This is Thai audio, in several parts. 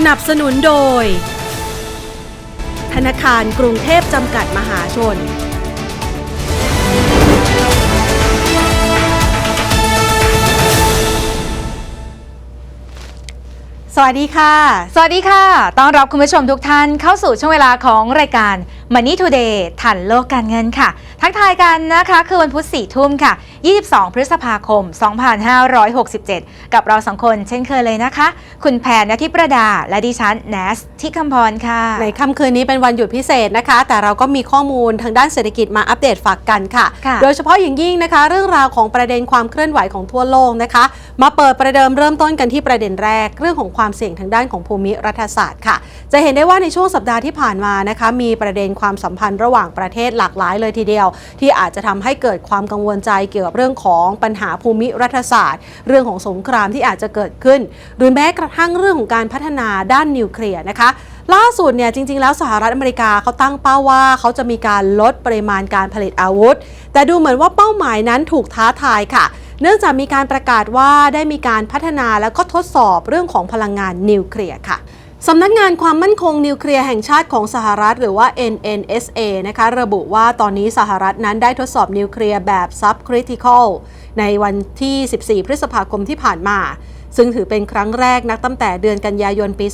สนับสนุนโดย ธนาคารกรุงเทพจำกัดมหาชน สวัสดีค่ะ สวัสดีค่ะ ต้อนรับคุณผู้ชมทุกท่านเข้าสู่ช่วงเวลาของรายการ Money Today ทันโลกการเงินค่ะ ทักทายกันนะคะ คือวันพุธ4ทุ่มค่ะ 22 พฤษภาคม 2567 กับเราสองคนเช่นเคยเลยนะคะ คุณแพนนทิประดา และดิฉันแนสที่คำพรค่ะ ในค่ำคืนนี้เป็นวันหยุดพิเศษนะคะ แต่เราก็มีข้อมูลทางด้านเศรษฐกิจมาอัปเดตฝากกันค่ะค่ะโดยเฉพาะอย่างยิ่งนะคะ เรื่องราวของประเด็นความเคลื่อนไหวของทั่วโลกนะคะ มาเปิดประเดิมเริ่มต้นกันที่ประเด็นแรกเรื่องของความความเสี่ยงทางด้านของภูมิรัฐศาสตร์ค่ะ จะเห็นได้ว่าในช่วงสัปดาห์ที่ผ่านมานะคะมีประเด็นความสัมพันธ์ระหว่างประเทศหลากหลายเลยทีเดียว ที่อาจจะทำให้เกิดความกังวลใจเกี่ยวกับเรื่องของปัญหาภูมิรัฐศาสตร์ เรื่องของสงครามที่อาจจะเกิดขึ้น หรือแม้กระทั่งเรื่องของการพัฒนาด้านนิวเคลียร์นะคะล่าสุดเนี่ยจริง ๆ แล้วสหรัฐอเมริกาเขาตั้งเป้าว่าเขาจะมีการลดปริมาณการผลิตอาวุธ แต่ดูเหมือนว่าเป้าหมายนั้นถูกท้าทายค่ะ เนื่องจากมีการประกาศว่าได้มีการพัฒนาแล้วก็ทดสอบเรื่องของพลังงานนิวเคลียร์ค่ะสำนักงานความมั่นคงนิวเคลียร์แห่งชาติของสหรัฐหรือว่า NNSA นะคะระบุว่าตอนนี้สหรัฐนั้นได้ทดสอบนิวเคลียร์แบบ subcritical ในวันที่ 14 พฤษภาคมที่ผ่านมา ซึ่งถือเป็นครั้งแรกนับตั้งแต่เดือนกันยายนปี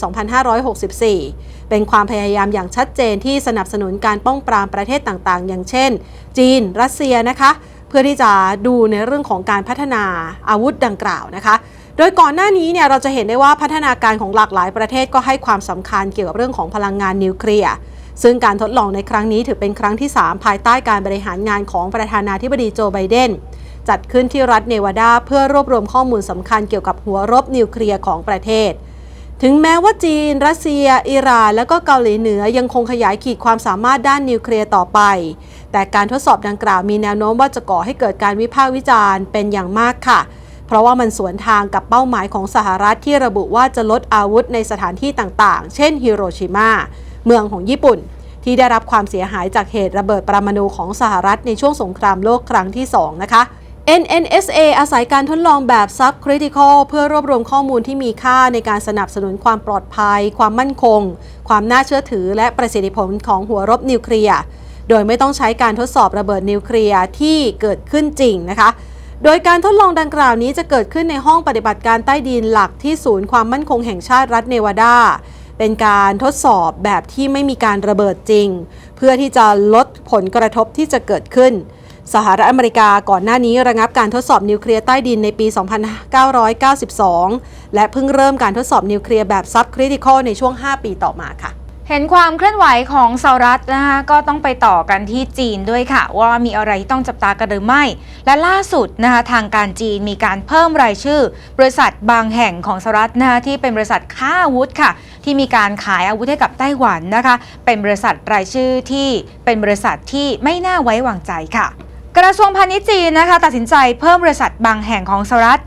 2564 เป็นความพยายามอย่างชัดเจนที่สนับสนุนการป้องปรามประเทศต่างๆ อย่างเช่น จีน รัสเซียนะคะ พื่อที่จะดูในเรื่องของการพัฒนาอาวุธดังกล่าวนะคะ โดยก่อนหน้านี้เนี่ยเราจะเห็นได้ว่าพัฒนาการของหลากหลายประเทศก็ให้ความสำคัญเกี่ยวกับเรื่องของพลังงานนิวเคลียร์ซึ่งการทดลองในครั้งนี้ถือเป็นครั้งที่ 3 ภายใต้การบริหารงานของประธานาธิบดีโจไบเดนจัดขึ้นที่รัฐเนวาดาเพื่อรวบรวมข้อมูลสำคัญเกี่ยวกับหัวรบนิวเคลียร์ของประเทศ ถึงแม้ว่าจีน รัสเซีย อิหร่าน และก็เกาหลีเหนือยังคงขยายขีดความสามารถด้านนิวเคลียร์ต่อไป แต่การทดสอบดังกล่าวมีแนวโน้มว่าจะก่อให้เกิดการวิพากษ์วิจารณ์เป็นอย่างมากค่ะ เพราะว่ามันสวนทางกับเป้าหมายของสหรัฐที่ระบุว่าจะลดอาวุธในสถานที่ต่างๆ เช่นฮิโรชิมา เมืองของญี่ปุ่น ที่ได้รับความเสียหายจากเหตุระเบิดปรมาณูของสหรัฐในช่วงสงครามโลกครั้งที่ 2 นะคะ NNSA อาศัยการทดลองแบบ subcritical เพื่อรวบรวมข้อมูลที่มีค่าในการสนับสนุนความปลอดภัย ความมั่นคง ความน่าเชื่อถือ และประสิทธิผลของหัวรบนิวเคลียร์ โดยไม่ต้องใช้การทดสอบระเบิดนิวเคลียร์ที่เกิดขึ้นจริงนะคะ โดยการทดลองดังกล่าวนี้จะเกิดขึ้นในห้องปฏิบัติการใต้ดินหลักที่ศูนย์ความมั่นคงแห่งชาติรัฐเนวาดา เป็นการทดสอบแบบที่ไม่มีการระเบิดจริง เพื่อที่จะลดผลกระทบที่จะเกิดขึ้น สหรัฐอเมริกาก่อนหน้านี้ระงับการทดสอบนิวเคลียร์ใต้ดินในปี 2992 และเพิ่งเริ่มการทดสอบนิวเคลียร์แบบ subcritical ในช่วง 5 ปีต่อมาค่ะเห็นความเคลื่อนไหวของสหรัฐนะคะก็ต้องไปต่อกันที่จีนด้วยค่ะ ว่ามีอะไรที่ต้องจับตากันหรือไม่ และล่าสุดนะคะทางการจีนมีการเพิ่มรายชื่อ บริษัทบางแห่งของสหรัฐนะคะที่เป็นบริษัทค้าอาวุธค่ะ ที่มีการขายอาวุธให้กับไต้หวันนะคะ เป็นบริษัทรายชื่อที่เป็นบริษัทที่ไม่น่าไว้วางใจค่ะ กระทรวงพาณิชย์จีนนะคะตัดสินใจเพิ่มบริษัทบางแห่งของสหรัฐ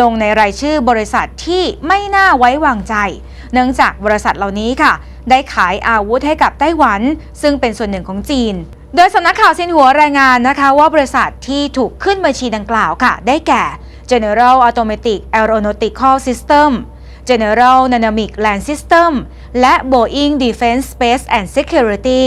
ลงในรายชื่อบริษัทที่ไม่น่าไว้วางใจ เนื่องจากบริษัทเหล่านี้ค่ะ ได้ขายอาวุธให้กับไต้หวัน ซึ่งเป็นส่วนหนึ่งของจีน โดยสำนักข่าวซินหัวรายงานนะคะว่าบริษัทที่ถูกขึ้นบัญชีดังกล่าวค่ะ ได้แก่ General Automatic Aeronautical System General Dynamic Land System และ Boeing Defense Space and Security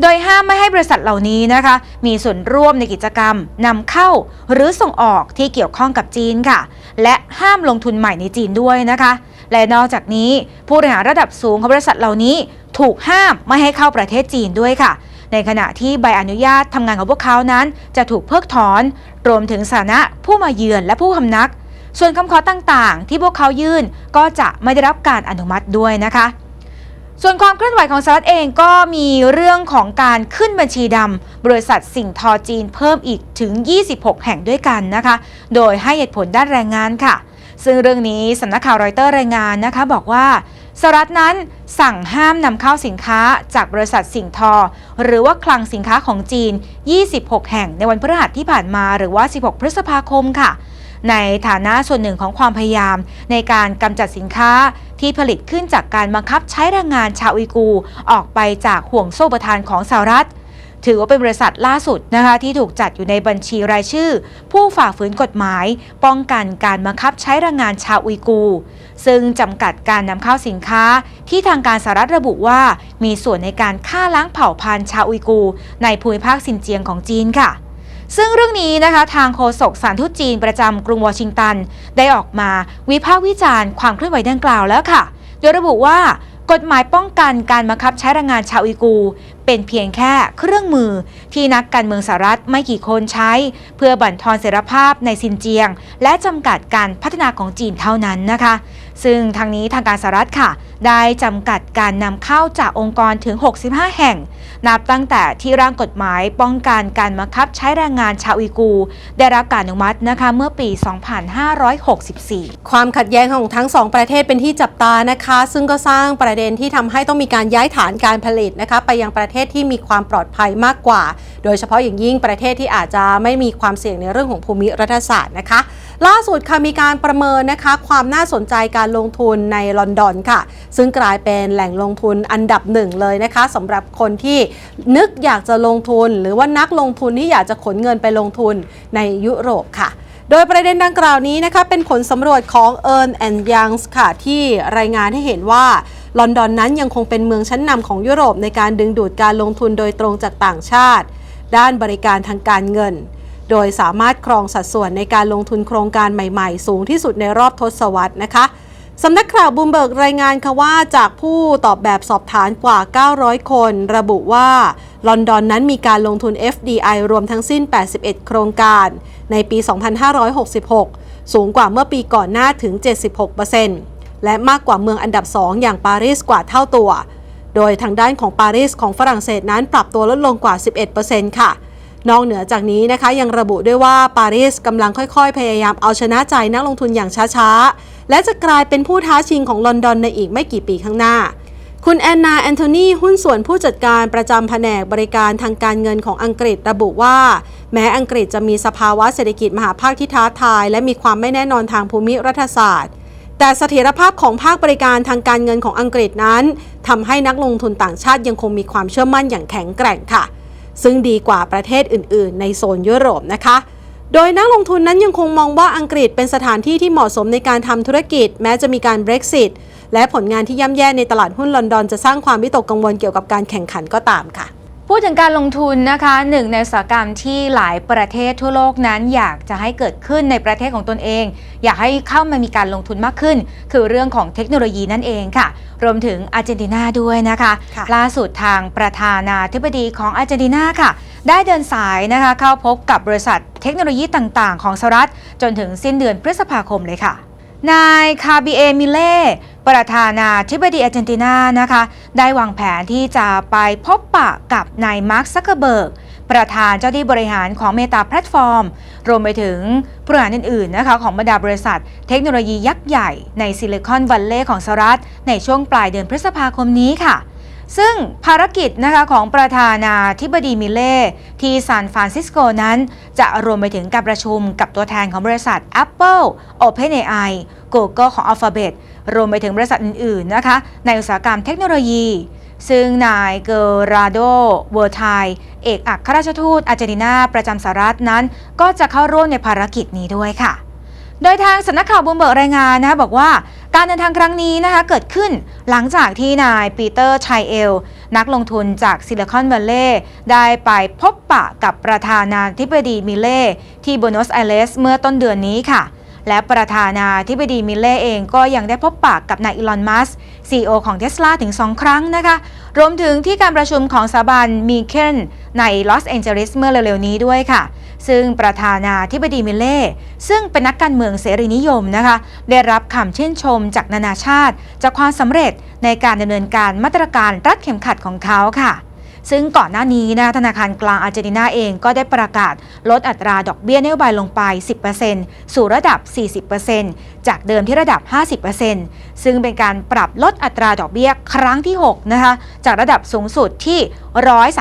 โดยห้ามไม่ให้บริษัทเหล่านี้นะคะ มีส่วนร่วมในกิจกรรมนำเข้าหรือส่งออกที่เกี่ยวข้องกับจีนค่ะ และห้ามลงทุนใหม่ในจีนด้วยนะคะ และนอกจากนี้ผู้บริหารระดับสูงของบริษัทเหล่านี้ ถูกห้ามไม่ให้เข้าประเทศจีนด้วยค่ะ ในขณะที่ใบอนุญาตทำงานของพวกเขานั้น จะถูกเพิกถอน รวมถึงสถานะผู้มาเยือนและผู้พำนัก ส่วนคำขอต่างๆ ที่พวกเขายื่นก็จะไม่ได้รับการอนุมัติด้วยนะคะ ส่วนความเคลื่อนไหวของสหรัฐเองก็มีเรื่องของการขึ้นบัญชีดำบริษัทสิ่งทอจีนเพิ่มอีกถึง 26 แห่งด้วยกันนะคะ โดยให้เหตุผลด้านแรงงานค่ะ ซึ่งเรื่องนี้สำนักข่าวรอยเตอร์รายงานนะคะบอกว่าสหรัฐนั้นสั่งห้ามนำเข้าสินค้าจากบริษัทสิ่งทอ หรือว่าคลังสินค้าของจีน 26 แห่งในวันพฤหัสที่ผ่านมาหรือว่า 16 พฤษภาคมค่ะ ในฐานะส่วนหนึ่งของความพยายามในการกำจัดสินค้า ที่ผลิตขึ้นจากการบังคับใช้แรงงานชาวอุยกูออกไปจากห่วงโซ่ประทานของสหรัฐ ถือว่าเป็นบริษัทล่าสุดนะคะที่ถูกจัดอยู่ในบัญชีรายชื่อ ผู้ฝ่าฝืนกฎหมาย ป้องกันการบังคับใช้แรงงานชาวอุยกู ซึ่งจำกัดการนำเข้าสินค้า ที่ทางการสหรัฐระบุว่า มีส่วนในการฆ่าล้างเผ่าพันธุ์ชาวอุยกู ในภูมิภาคซินเจียงของจีนค่ะ ซึ่งเรื่องนี้นะคะทางโฆษกสารทูตจีนประจำกรุงวอชิงตัน ได้ออกมาวิพากษ์วิจารณ์ความเคลื่อนไหวดังกล่าวแล้วค่ะ โดยระบุว่ากฎหมายป้องกันการบังคับใช้แรงงานชาวอุยกู เป็นเพียงแค่เครื่องมือที่นักการเมืองสหรัฐไม่กี่คนใช้ เพื่อบั่นทอนเสรีภาพในซินเจียง และจำกัดการพัฒนาของจีนเท่านั้นนะคะ ซึ่งทางนี้ทางการสหรัฐค่ะ ได้จำกัดการนำเข้าจากองค์กรถึง 65 แห่ง นับตั้งแต่ที่ร่างกฎหมายป้องกันการบังคับใช้แรงงานชาวอุยกู ได้รับการอนุมัตินะคะเมื่อปี 2564 ความขัดแย้งของทั้งสองประเทศเป็นที่จับตานะคะ ซึ่งก็สร้างประเด็นที่ทำให้ต้องมีการย้ายฐานการผลิตนะคะไปยังประเทศที่มีความปลอดภัยมากกว่า โดยเฉพาะอย่างยิ่งประเทศที่อาจจะไม่มีความเสี่ยงในเรื่องของภูมิรัฐศาสตร์นะคะ ล่าสุดค่ะมีการประเมินนะคะ ความน่าสนใจการลงทุนในลอนดอนค่ะ ซึ่งกลายเป็นแหล่งลงทุนอันดับหนึ่งเลยนะคะสำหรับคนที่นึกอยากจะลงทุน หรือว่านักลงทุนที่อยากจะขนเงินไปลงทุนในยุโรปค่ะโดยประเด็นดังกล่าวนี้นะคะเป็นผลสำรวจของ e a r n and Young ค่ะ ที่รายงานให้เห็นว่า ลอนดอนนั้นยังคงเป็นเมืองชั้นนำของยุโรปในการดึงดูดการลงทุนโดยตรงจากต่างชาติ ด้านบริการทางการเงิน โดยสามารถครองสัดส่วนในการลงทุนโครงการใหม่ ๆ สูงที่สุดในรอบทศวรรษนะคะสำนักข่าวบูมเบิร์กรายงานค่ะว่าจากผู้ตอบแบบสอบถามกว่า 900 คน ระบุว่าลอนดอนนั้นมีการลงทุน FDI รวมทั้งสิ้น 81 โครงการ ในปี 2566 สูงกว่าเมื่อปีก่อนหน้าถึง 76% และมากกว่าเมืองอันดับ 2 อย่างปารีสกว่าเท่าตัว โดยทางด้านของปารีสของฝรั่งเศสนั้นปรับตัวลดลงกว่า 11%ค่ะ นอกเหนือจากนี้นะคะยังระบุด้วยว่าปารีสกำลังค่อยๆ พยายามเอาชนะใจนักลงทุนอย่างช้าๆ และจะกลายเป็นผู้ท้าชิงของลอนดอนในอีกไม่กี่ปีข้างหน้าคุณแอนนาแอนโทนีหุ้นส่วนผู้จัดการประจำแผนกบริการทางการเงินของอังกฤษระบุว่า แม้อังกฤษจะมีสภาวะเศรษฐกิจมหาภาคที่ท้าทาย และมีความไม่แน่นอนทางภูมิรัฐศาสตร์ แต่เสถียรภาพของภาคบริการทางการเงินของอังกฤษนั้นทำให้นักลงทุนต่างชาติยังคงมีความเชื่อมั่นอย่างแข็งแกร่งค่ะ ซึ่งดีกว่าประเทศอื่น ๆ ในโซนยุโรปนะคะ โดยนักลงทุนนั้นยังคงมองว่าอังกฤษเป็นสถานที่ที่เหมาะสมในการทำธุรกิจ แม้จะมีการ Brexit และผลงานที่ย่ำแย่ในตลาดหุ้นลอนดอนจะสร้างความวิตกกังวลเกี่ยวกับการแข่งขันก็ตามค่ะ พูดถึงการลงทุนนะคะหนึ่งในอุตสาหกรรมที่หลายประเทศทั่วโลกนั้นอยากจะให้เกิดขึ้นในประเทศของตนเอง อยากให้เข้ามามีการลงทุนมากขึ้น คือเรื่องของเทคโนโลยีนั่นเองค่ะ รวมถึงอาร์เจนตินาด้วยนะคะค่ะล่าสุดทางประธานาธิบดีของอาร์เจนตินาค่ะ ได้เดินสายนะคะเข้าพบกับบริษัทเทคโนโลยีต่าง ๆ ของสหรัฐจนถึงสิ้นเดือนพฤษภาคมเลยค่ะนายคาบิเอมิเล่ ประธานาธิบดีอาร์เจนตินานะคะ ได้วางแผนที่จะไปพบปะกับนายมาร์คซักเคอร์เบิร์กประธานเจ้าที่บริหารของเมตาแพลตฟอร์ม รวมไปถึงผู้บริหารอื่นๆนะคะของบรรดาบริษัท เทคโนโลยียักษ์ใหญ่ในซิลิคอนวัลเลย์ของสหรัฐ ในช่วงปลายเดือนพฤษภาคมนี้ค่ะ ซึ่งภารกิจนะคะของประธานาธิบดีมิเล่ที่ซานฟรานซิสโกนั้น จะรวมไปถึงการประชุมกับตัวแทนของบริษัท Apple OpenAI Google ของ Alphabet รวมไปถึงบริษัทอื่น ๆ นะคะ ในอุตสาหกรรมเทคโนโลยี ซึ่งนายเกอราโด เวอร์ไทเอกอัครราชทูตอาร์เจนตินาประจำสหรัฐนั้น ก็จะเข้าร่วมในภารกิจนี้ด้วยค่ะ โดยทางสำนักข่าวบูมเบิร์กรายงานนะบอกว่าการเดินทางครั้งนี้นะคะเกิดขึ้นหลังจากที่นายปีเตอร์ชัยเอล นักลงทุนจากซิลิคอนวัลเลย์ได้ไปพบปะกับประธานาธิบดีมิเล่ที่บูโนสไอเรสเมื่อต้นเดือนนี้ค่ะ และประธานาธิบดีมิเล่เองก็ยังได้พบปะกับนายอีลอนมัสซีอของเทสลาถึง 2 ครั้งนะคะ รวมถึงที่การประชุมของสถาบันมีเคนในลอสแองเจลิสเมื่อเร็วๆนี้ด้วยค่ะ ซึ่งประธานาธิบดีมิเล่ ซึ่งเป็นนักการเมืองเสรีนิยมนะคะ ได้รับคำชื่นชมจากนานาชาติ จากความสำเร็จในการดำเนินการมาตรการรัดเข็มขัดของเขาค่ะ ซึ่งก่อนหน้านี้นะธนาคารกลางอาร์เจนตินาเองก็ได้ประกาศลดอัตราดอกเบี้ยนโยบายลงไป 10%สู่ระดับ 40%จากเดิมที่ระดับ 50%ซึ่งเป็นการปรับลดอัตราดอกเบี้ยครั้งที่ 6 นะคะ จากระดับสูงสุดที่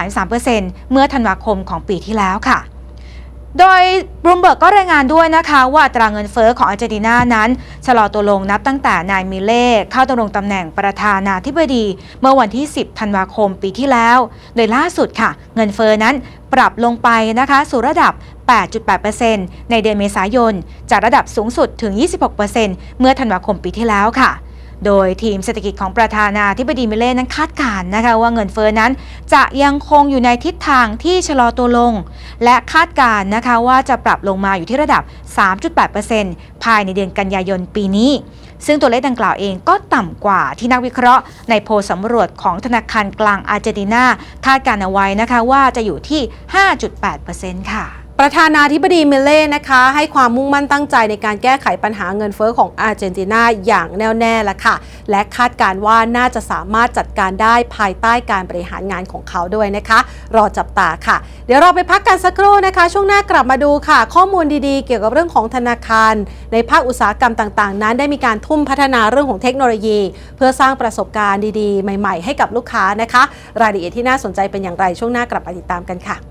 133%เมื่อธันวาคมของปีที่แล้วค่ะ โดยบรูมเบิร์กก็รายงานด้วยนะคะว่าตราเงินเฟอ้อของอาร์เจนตินานั้นชะลอตัวลงนับตั้งแต่นายมิเล่เข้าดำรงตำแหน่งประธานาธิบดี เมื่อวันที่ 10 ธันวาคมปีที่แล้ว โดยล่าสุดค่ะ เงินเฟอ้อนั้นปรับลงไปนะคะสู่ระดับ 8.8%ในเดือนเมษายน จากระดับสูงสุดถึง 26%เมื่อธันวาคมปีที่แล้วค่ะ โดยทีมเศรษฐกิจของประธานาธิบดีมิเล่นั้นคาดการณ์นะคะว่าเงินเฟ้อนั้นจะยังคงอยู่ในทิศทางที่ชะลอตัวลง และคาดการณ์นะคะว่าจะปรับลงมาอยู่ที่ระดับ 3.8%ภายในเดือนกันยายนปีนี้ ซึ่งตัวเลขดังกล่าวเองก็ต่ำกว่าที่นักวิเคราะห์ ในโพลสำรวจของธนาคารกลางอาร์เจนตินาคาดการณ์เอาไว้นะคะว่าจะอยู่ที่ 5.8%ค่ะ ประธานาธิบดีเมเล่นะคะให้ความมุ่งมั่นตั้งใจในการแก้ไขปัญหาเงินเฟ้อของอาร์เจนตินาอย่างแน่วแน่ละค่ะ และคาดการณ์ว่าน่าจะสามารถจัดการได้ภายใต้การบริหารงานของเขาด้วยนะคะ รอจับตาค่ะ เดี๋ยวเราไปพักกันสักครู่นะคะ ช่วงหน้ากลับมาดูค่ะ ข้อมูลดีๆ เกี่ยวกับเรื่องของธนาคาร ในภาคอุตสาหกรรมต่างๆ นั้น ได้มีการทุ่มพัฒนาเรื่องของเทคโนโลยี เพื่อสร้างประสบการณ์ดีๆ ใหม่ ๆ ให้กับลูกค้านะคะ รายละเอียดที่น่าสนใจเป็นอย่างไรช่วงหน้ากลับมาติดตามกันค่ะ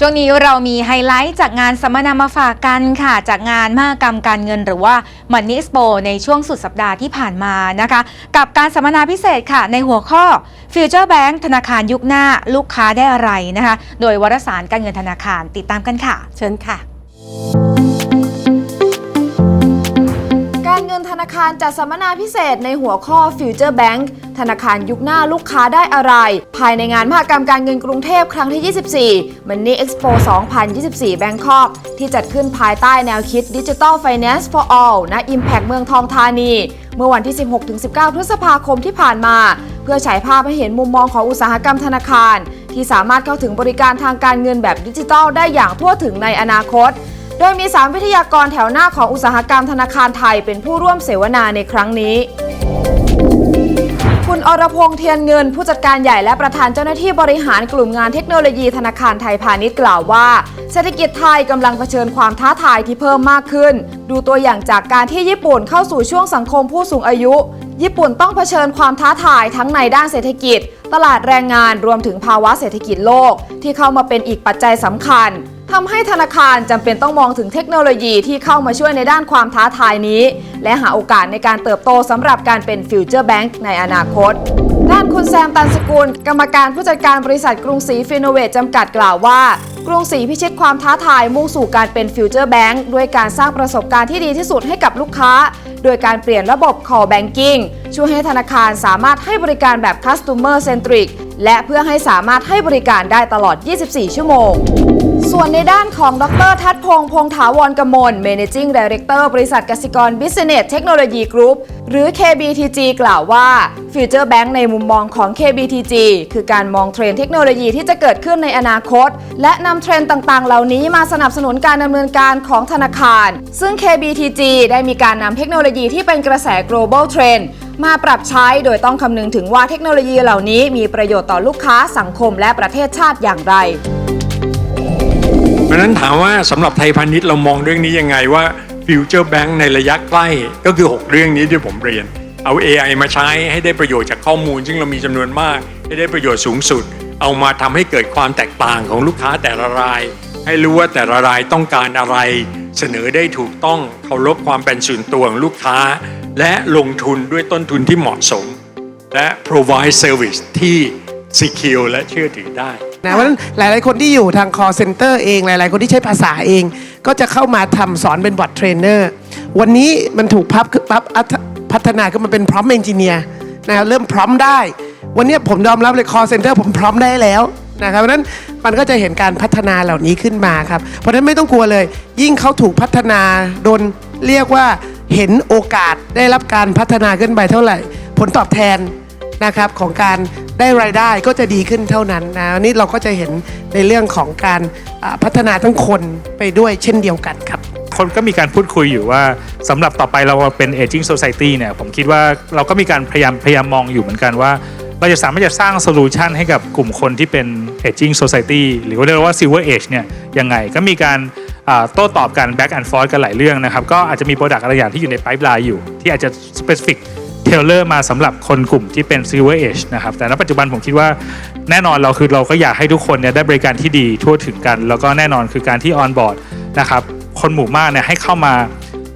ช่วงนี้เรามีไฮไลท์จากงานสัมมนามาฝากกันค่ะ จากงานมหกรรมการเงินหรือว่า Money Expo ในช่วงสุดสัปดาห์ที่ผ่านมานะคะ กับการสัมมนาพิเศษค่ะ ในหัวข้อ Future Bank ธนาคารยุคหน้าลูกค้าได้อะไรนะคะ โดยวารสารการเงินธนาคารติดตามกันค่ะ เชิญค่ะ นธนาคารจัดสัมมนาพิเศษในหัวข้อ Future Bank ธนาคารยุคหน้าลูกค้าได้อะไร ภายในงานมหกรรมการเงินกรุงเทพครั้งที่ 24 Money Expo 2024 Bangkok ที่จัดขึ้นภายใต้แนวคิด Digital Finance for All ณ Impact เมืองทองธานี เมื่อวันที่ 16-19 พฤษภาคมที่ผ่านมา เพื่อฉายภาพให้เห็นมุมมองของอุตสาหกรรมธนาคาร ที่สามารถเข้าถึงบริการทางการเงินแบบดิจิทัลได้อย่างทั่วถึงในอนาคต โดยมี 3 วิทยากรแถวหน้าของอุตสาหกรรมธนาคารไทยเป็นผู้ร่วมเสวนาในครั้งนี้ คุณอรพงษ์เทียนเงิน ผู้จัดการใหญ่และประธานเจ้าหน้าที่บริหารกลุ่มงานเทคโนโลยีธนาคารไทยพาณิชย์กล่าวว่าเศรษฐกิจไทยกำลังเผชิญความท้าทายที่เพิ่มมากขึ้น ดูตัวอย่างจากการที่ญี่ปุ่นเข้าสู่ช่วงสังคมผู้สูงอายุ ญี่ปุ่นต้องเผชิญความท้าทายทั้งในด้านเศรษฐกิจ ตลาดแรงงานรวมถึงภาวะเศรษฐกิจโลก ที่เข้ามาเป็นอีกปัจจัยสำคัญ ทำให้ธนาคารจำเป็นต้องมองถึงเทคโนโลยีที่เข้ามาช่วยในด้านความท้าทายนี้ และหาโอกาสในการเติบโตสำหรับการเป็นฟิวเจอร์แบงก์ในอนาคต ด้านคุณแซมตันสกุล กรรมการผู้จัดการบริษัทกรุงศรีฟิโนเวทจำกัดกล่าวว่า กรุงศรีพิชิตความท้าทายมุ่งสู่การเป็นฟิวเจอร์แบงก์ด้วยการสร้างประสบการณ์ที่ดีที่สุดให้กับลูกค้า โดยการเปลี่ยนระบบ call banking ช่วยให้ธนาคารสามารถให้บริการแบบ customer centric และเพื่อให้สามารถให้บริการได้ตลอด 24 ชั่วโมง ส่วนในด้านของดรทัศพงษ์พงษ์ถาวรกมล Managing Director บริษัทกสิกร Business Technology Group หรือ KBTG กล่าวว่า Future Bank ในมุมมองของ KBTG คือการมองเทรนเทคโนโลยีที่จะเกิดขึ้นในอนาคต และนำเทรนต่างๆ เหล่านี้มาสนับสนุนการดำเนินการของธนาคาร ซึ่ง KBTG ได้มีการนำเทคโนโลยีที่เป็นกระแส global trend มาปรับใช้โดยต้องคำนึงถึงว่าเทคโนโลยีเหล่านี้มีประโยชน์ต่อลูกค้าสังคมและประเทศชาติอย่างไร เพราะฉะนั้นถามว่าสำหรับไทยพาณิชย์เรามองเรื่องนี้ยังไงว่าฟิวเจอร์แบงก์ในระยะใกล้ก็คือ 6 เรื่องนี้ที่ผมเรียน เอา AI มาใช้ให้ได้ประโยชน์จากข้อมูล ซึ่งเรามีจำนวนมาก ให้ได้ประโยชน์สูงสุด เอามาทำให้เกิดความแตกต่างของลูกค้าแต่ละราย ให้รู้ว่าแต่ละรายต้องการอะไร เสนอได้ถูกต้องเคารพความเป็นส่วนตัวของลูกค้า และลงทุนด้วยต้นทุนที่เหมาะสม และ provide service ที่ secure และเชื่อถือได้ นะเพราะฉะนั้นหลาย ๆ คนที่อยู่ทาง call center เองหลาย ๆ คนที่ใช้ภาษาเอง ก็จะเข้ามาทำสอนเป็นบอทเทรนเนอร์วันนี้มันถูกพับพับอัพพัฒนาขึ้นมาเป็นพร้อมเอนจิเนียร์นะครับเริ่มพร้อมได้ วันนี้ผมยอมรับเลย call center ผมพร้อมได้แล้วนะครับเพราะฉะนั้นมันก็จะเห็นการพัฒนาเหล่านี้ขึ้นมาครับ เพราะฉะนั้นไม่ต้องกลัวเลย ยิ่งเขาถูกพัฒนาโดนเรียกว่าเห็นโอกาสได้รับการพัฒนาขึ้นไปเท่าไหร่ ผลตอบแทน นะครับของการ ได้รายได้ก็จะดีขึ้นเท่านั้นนะนนี้เราก็จะเห็นในเรื่องของการพัฒนาทั้งคนไปด้วยเช่นเดียวกันครับคนก็มีการพูดคุยอยู่ว่าสำหรับต่อไปเราเป็น aging society เนี่ยผมคิดว่าเราก็มีการพยายามพยายามมองอยู่เหมือนกันว่า เราจะสามารถจะสร้างโซลูชันให้กับกลุ่มคนที่เป็น aging society หรือว่าเรียกว่า silver age เนี่ยยังไงก็มีการโต้ตอบกัน back and forth กันหลายเรื่องนะครับ ก็อาจจะมีโปรดักต์อะไรอย่างที่อยู่ใน pipeline อยู่ ที่อาจจะ specific ทเลอร์มาสำหรับคนกลุ่มที่เป็น silver age นะครับ แต่ณปัจจุบันผมคิดว่าแน่นอนเราคือเราก็อยากให้ทุกคนเนี่ยได้บริการที่ดีทั่วถึงกัน แล้วก็แน่นอนคือการที่ออนบอร์ดนะครับคนหมู่มากเนี่ยให้เข้ามา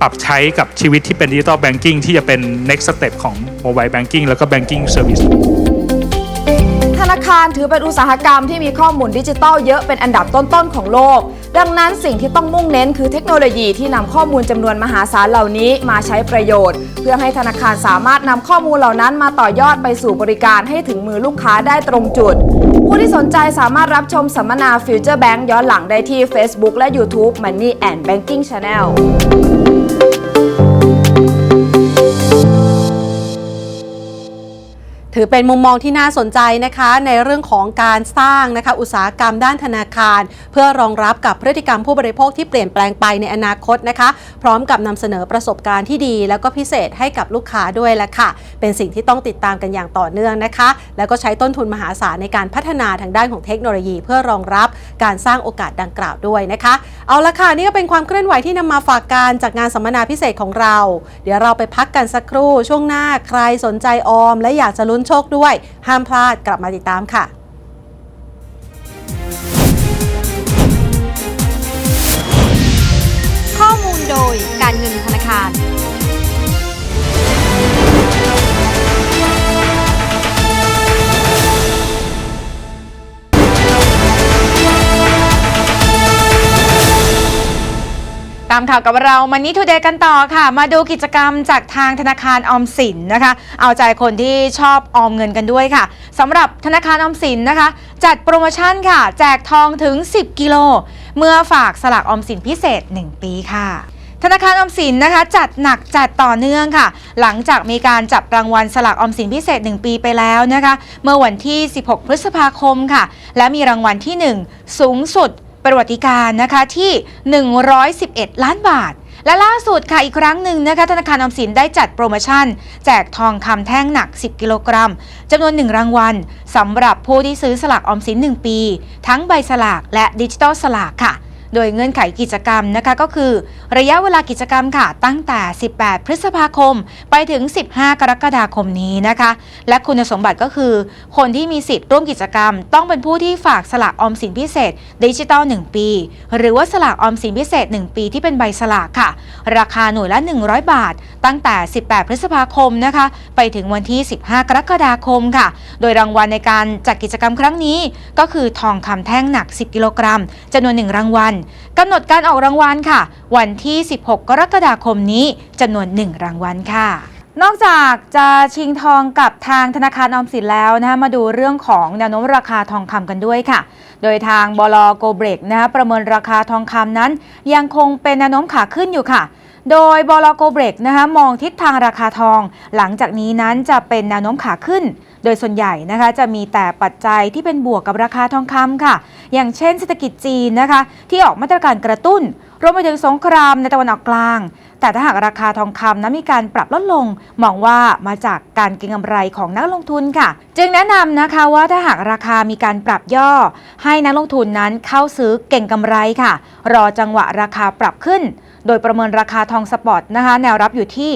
ปรับใช้กับชีวิตที่เป็นดิจิตอลแบงกิ้งที่จะเป็น next step ของ mobile banking แล้วก็ banking service นาคารถือเป็นอุตสาหกรรมที่มีข้อมูลดิจิทัลเยอะเป็นอันดับต้นๆของโลก ดังนั้นสิ่งที่ต้องมุ่งเน้นคือเทคโนโลยีที่นำข้อมูลจำนวนมหาศาลเหล่านี้มาใช้ประโยชน์ เพื่อให้ธนาคารสามารถนำข้อมูลเหล่านั้นมาต่อยอดไปสู่บริการให้ถึงมือลูกค้าได้ตรงจุด ผู้ที่สนใจสามารถรับชมสัมมนา Future Bank ย้อนหลังได้ที่ Facebook และ YouTube Money and Banking Channel ถือเป็นมุมมองที่น่าสนใจนะคะในเรื่องของการสร้างนะคะอุตสาหกรรมด้านธนาคาร เพื่อรองรับกับพฤติกรรมผู้บริโภคที่เปลี่ยนแปลงไปในอนาคตนะคะ พร้อมกับนำเสนอประสบการณ์ที่ดี แล้วก็พิเศษให้กับลูกค้าด้วยละค่ะ เป็นสิ่งที่ต้องติดตามกันอย่างต่อเนื่องนะคะ แล้วก็ใช้ต้นทุนมหาศาลในการพัฒนาทางด้านของเทคโนโลยี เพื่อรองรับการสร้างโอกาสดังกล่าวด้วยนะคะ เอาละค่ะนี่ก็เป็นความเคลื่อนไหวที่นำมาฝากการจากงานสัมมนาพิเศษของเรา เดี๋ยวเราไปพักกันสักครู่ช่วงหน้าใครสนใจออม และอยากจะลุ้นโชคด้วย ห้ามพลาดกลับมาติดตามค่ะข้อมูลโดยการเงินธนาคาร ตามข่าวกับเรามันนี้ทูเดย์กันต่อค่ะ มาดูกิจกรรมจากทางธนาคารออมสินนะคะ เอาใจคนที่ชอบออมเงินกันด้วยค่ะสำหรับธนาคารออมสินนะคะ จัดโปรโมชั่นค่ะ แจกทองถึง 10 กิโล เมื่อฝากสลากออมสินพิเศษ 1 ปีค่ะธนาคารออมสินนะคะ จัดหนักจัดต่อเนื่องค่ะ หลังจากมีการจับรางวัลสลากออมสินพิเศษ 1 ปีไปแล้วนะคะ เมื่อวันที่ 16 พฤษภาคมค่ะ และมีรางวัลที่ 1 สูงสุด ประวัติการนะคะที่ 111 ล้านบาท และล่าสุดค่ะอีกครั้งหนึ่งนะคะธนาคารออมสินได้จัดโปรโมชั่น แจกทองคำแท่งหนัก 10 กิโลกรัมจำนวน 1 รางวัลสำหรับผู้ที่ซื้อสลากออมสิน 1 ปี ทั้งใบสลากและดิจิตอลสลากค่ะ โดยเงื่อนไขกิจกรรมนะคะก็คือ ระยะเวลากิจกรรมค่ะ ตั้งแต่ 18 พฤษภาคม ไปถึง 15 กรกฎาคมนี้นะคะ และคุณสมบัติก็คือ คนที่มีสิทธิ์ร่วมกิจกรรม ต้องเป็นผู้ที่ฝากสลากออมสินพิเศษ ดิจิตอล 1 ปี หรือว่าสลากออมสินพิเศษ 1 ปีที่เป็นใบสลากค่ะ ราคาหน่วยละ 100 บาท ตั้งแต่ 18 พฤษภาคมนะคะ ไปถึงวันที่ 15 กรกฎาคมค่ะ โดยรางวัลในการจัดกิจกรรมครั้งนี้ ก็คือทองคำแท่งหนัก 10 กิโลกรัมจำนวน 1 รางวัลกำหนดการออกรางวัลค่ะ วันที่ 16 กรกฎาคมนี้จำนวน 1 รางวัลค่ะนอกจากจะชิงทองกับทางธนาคารออมสินแล้วนะคะมาดูเรื่องของแนวโน้มราคาทองคำกันด้วยค่ะ โดยทางบลโกเบรกนะคะประเมินราคาทองคำนั้น ยังคงเป็นแนวโน้มขาขึ้นอยู่ค่ะ โดยบลโกเบรกนะคะมองทิศทางราคาทอง หลังจากนี้นั้นจะเป็นแนวโน้มขาขึ้น โดยส่วนใหญ่นะคะจะมีแต่ปัจจัยที่เป็นบวกกับราคาทองคำค่ะ อย่างเช่นเศรษฐกิจจีนนะคะ ที่ออกมาตรการกระตุ้น รวมไปถึงสงครามในตะวันออกกลาง แต่ถ้าหากราคาทองคำนั้นมีการปรับลดลง มองว่ามาจากการเก็งกำไรของนักลงทุนค่ะ จึงแนะนำนะคะว่าถ้าหากราคามีการปรับย่อ ให้นักลงทุนนั้นเข้าซื้อเก่งกำไรค่ะ รอจังหวะราคาปรับขึ้นโดยประเมินราคาทองสปอตนะคะ แนวรับอยู่ที่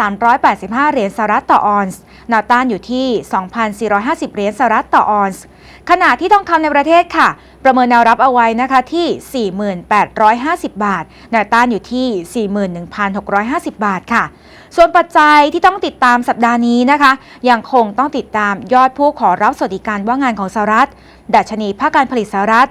2,385 เหรียญสหรัฐต่อออนซ์ นวต้านอยู่ที่ 2,450 เหรียญสหรัฐต่อออนซ์ ขณะที่ทองคำในประเทศค่ะ ประเมินแนวรับเอาไว้นะคะที่ 4,850 บาทนวต้านอยู่ที่ 41,650 บาทค่ะ ส่วนปัจจัยที่ต้องติดตามสัปดาห์นี้นะคะ ยังคงต้องติดตามยอดผู้ขอรับสวัสดิการว่างงานของสหรัฐ ดัชนีภาคการผลิตสหรัฐ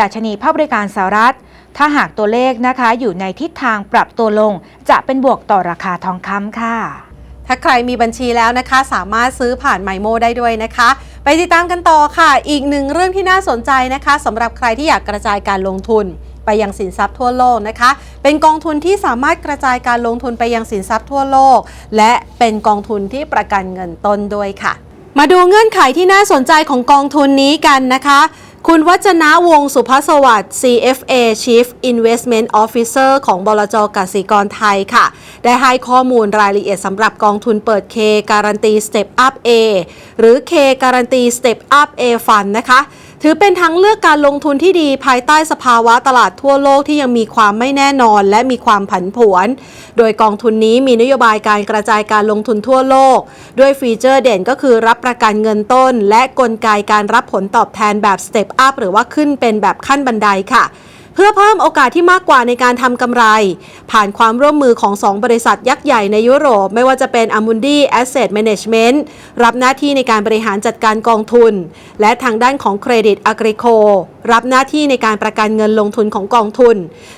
ดัชนีภาคบริการสหรัฐถ้าหากตัวเลขนะคะอยู่ในทิศทางปรับตัวลง จะเป็นบวกต่อราคาทองคำค่ะ ถ้าใครมีบัญชีแล้วนะคะ สามารถซื้อผ่านไมโมได้ด้วยนะคะ ไปติดตามกันต่อค่ะ อีกหนึ่งเรื่องที่น่าสนใจนะคะสำหรับใครที่อยากกระจายการลงทุนไปยังสินทรัพย์ทั่วโลกนะคะ เป็นกองทุนที่สามารถกระจายการลงทุนไปยังสินทรัพย์ทั่วโลก และเป็นกองทุนที่ประกันเงินต้นด้วยค่ะ มาดูเงื่อนไขที่น่าสนใจของกองทุนนี้กันนะคะ คุณวัจนะวงสุภสวัสดิ์ CFA Chief Investment Officer ของบลจกสิกรไทยค่ะ ได้ให้ข้อมูลรายละเอียดสำหรับกองทุนเปิด K การันตี Step Up A หรือ K การันตี Step Up A Fund นะคะ ถือเป็นทางเลือกการลงทุนที่ดีภายใต้สภาวะตลาดทั่วโลกที่ยังมีความไม่แน่นอนและมีความผันผวน โดยกองทุนนี้มีนโยบายการกระจายการลงทุนทั่วโลก ด้วยฟีเจอร์เด่นก็คือรับประกันเงินต้น และกลไกการรับผลตอบแทนแบบสเต็ปอัพหรือว่าขึ้นเป็นแบบขั้นบันไดค่ะ เพื่อเพิ่มโอกาสที่มากกว่าในการทำกำไร ผ่านความร่วมมือของ 2 บริษัทยักษ์ใหญ่ในยุโรป ไม่ว่าจะเป็น Amundi Asset Management รับหน้าที่ในการบริหารจัดการกองทุน และทางด้านของ Credit Agricole รับหน้าที่ในการประกันเงินลงทุนของกองทุน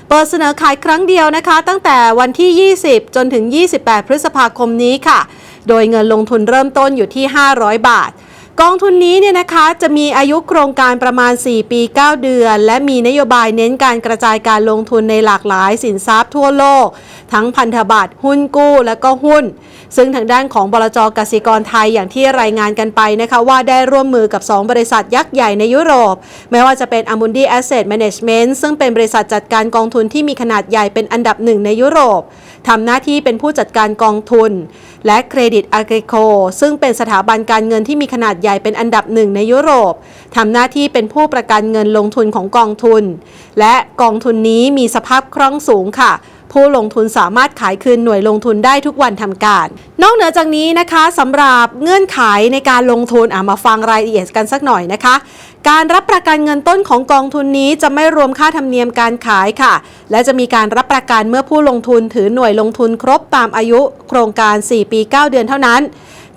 เปิดเสนอขายครั้งเดียวนะคะ ตั้งแต่วันที่ 20 จนถึง 28 พฤษภาคมนี้ค่ะ โดยเงินลงทุนเริ่มต้นอยู่ที่ 500 บาท กองทุนนี้เนี่ยนะคะจะมีอายุโครงการประมาณ 4 ปี 9 เดือน และมีนโยบายเน้นการกระจายการลงทุนในหลากหลายสินทรัพย์ทั่วโลก ทั้งพันธบัตรหุ้นกู้และก็หุ้น ซึ่งทางด้านของบลจกสิกรไทยอย่างที่รายงานกันไปนะคะว่าได้ร่วมมือกับ 2 บริษัทยักษ์ใหญ่ในยุโรป ไม่ว่าจะเป็น Amundi Asset Management ซึ่งเป็นบริษัทจัดการกองทุนที่มีขนาดใหญ่เป็นอันดับหนึ่งในยุโรปทำหน้าที่เป็นผู้จัดการกองทุน และเครดิต Agricole ซึ่งเป็นสถาบันการเงินที่มีขนาดใหญ่เป็นอันดับหนึ่งในยุโรปทำหน้าที่เป็นผู้ประกันเงินลงทุนของกองทุน และกองทุนนี้มีสภาพคล่องสูงค่ะ ผู้ลงทุนสามารถขายคืนหน่วยลงทุนได้ทุกวันทำการ นอกเหนือจากนี้นะคะสำหรับเงื่อนไขในการลงทุนอะมาฟังรายละเอียดกันสักหน่อยนะคะ การรับประกันเงินต้นของกองทุนนี้จะไม่รวมค่าธรรมเนียมการขายค่ะ และจะมีการรับประกันเมื่อผู้ลงทุนถือหน่วยลงทุนครบตามอายุโครงการ 4 ปี 9 เดือนเท่านั้น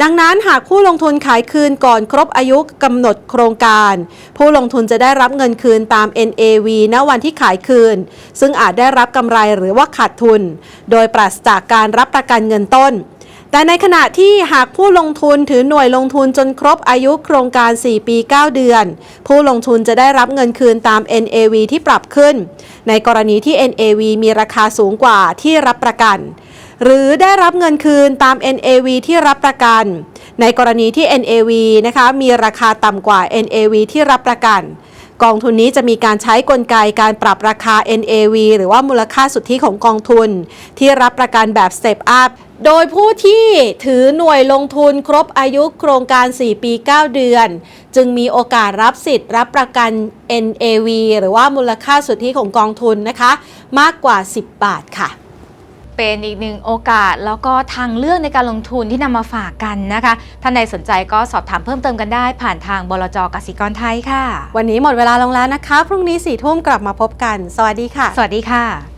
ดังนั้นหากผู้ลงทุนขายคืนก่อนครบอายุกำหนดโครงการ ผู้ลงทุนจะได้รับเงินคืนตาม NAV ณวันที่ขายคืน ซึ่งอาจได้รับกำไรหรือว่าขาดทุน โดยปราศจากการรับประกันเงินต้นแต่ในขณะที่หากผู้ลงทุนถือหน่วยลงทุนจนครบอายุโครงการ 4 ปี 9 เดือน ผู้ลงทุนจะได้รับเงินคืนตาม NAV ที่ปรับขึ้น ในกรณีที่ NAV มีราคาสูงกว่าที่รับประกัน หรือได้รับเงินคืนตาม NAV ที่รับประกัน ในกรณีที่ NAV นะคะมีราคาต่ำกว่า NAV ที่รับประกัน กองทุนนี้จะมีการใช้กลไกการปรับราคา NAV หรือว่ามูลค่าสุทธิของกองทุน ที่รับประกันแบบ Step Up โดยผู้ที่ถือหน่วยลงทุนครบอายุโครงการ 4 ปี 9 เดือน จึงมีโอกาสรับสิทธิ์รับประกัน NAV หรือว่ามูลค่าสุทธิของกองทุนนะคะ มากกว่า 10 บาทค่ะ เป็นอีกหนึ่งโอกาสแล้วก็ทางเลือกในการลงทุนที่นำมาฝากกันนะคะ ท่านใดสนใจก็สอบถามเพิ่มเติมกันได้ผ่านทางบลจกสิกรไทยค่ะ วันนี้หมดเวลาลงแล้วนะคะ พรุ่งนี้4ทุ่มกลับมาพบกัน สวัสดีค่ะ สวัสดีค่ะ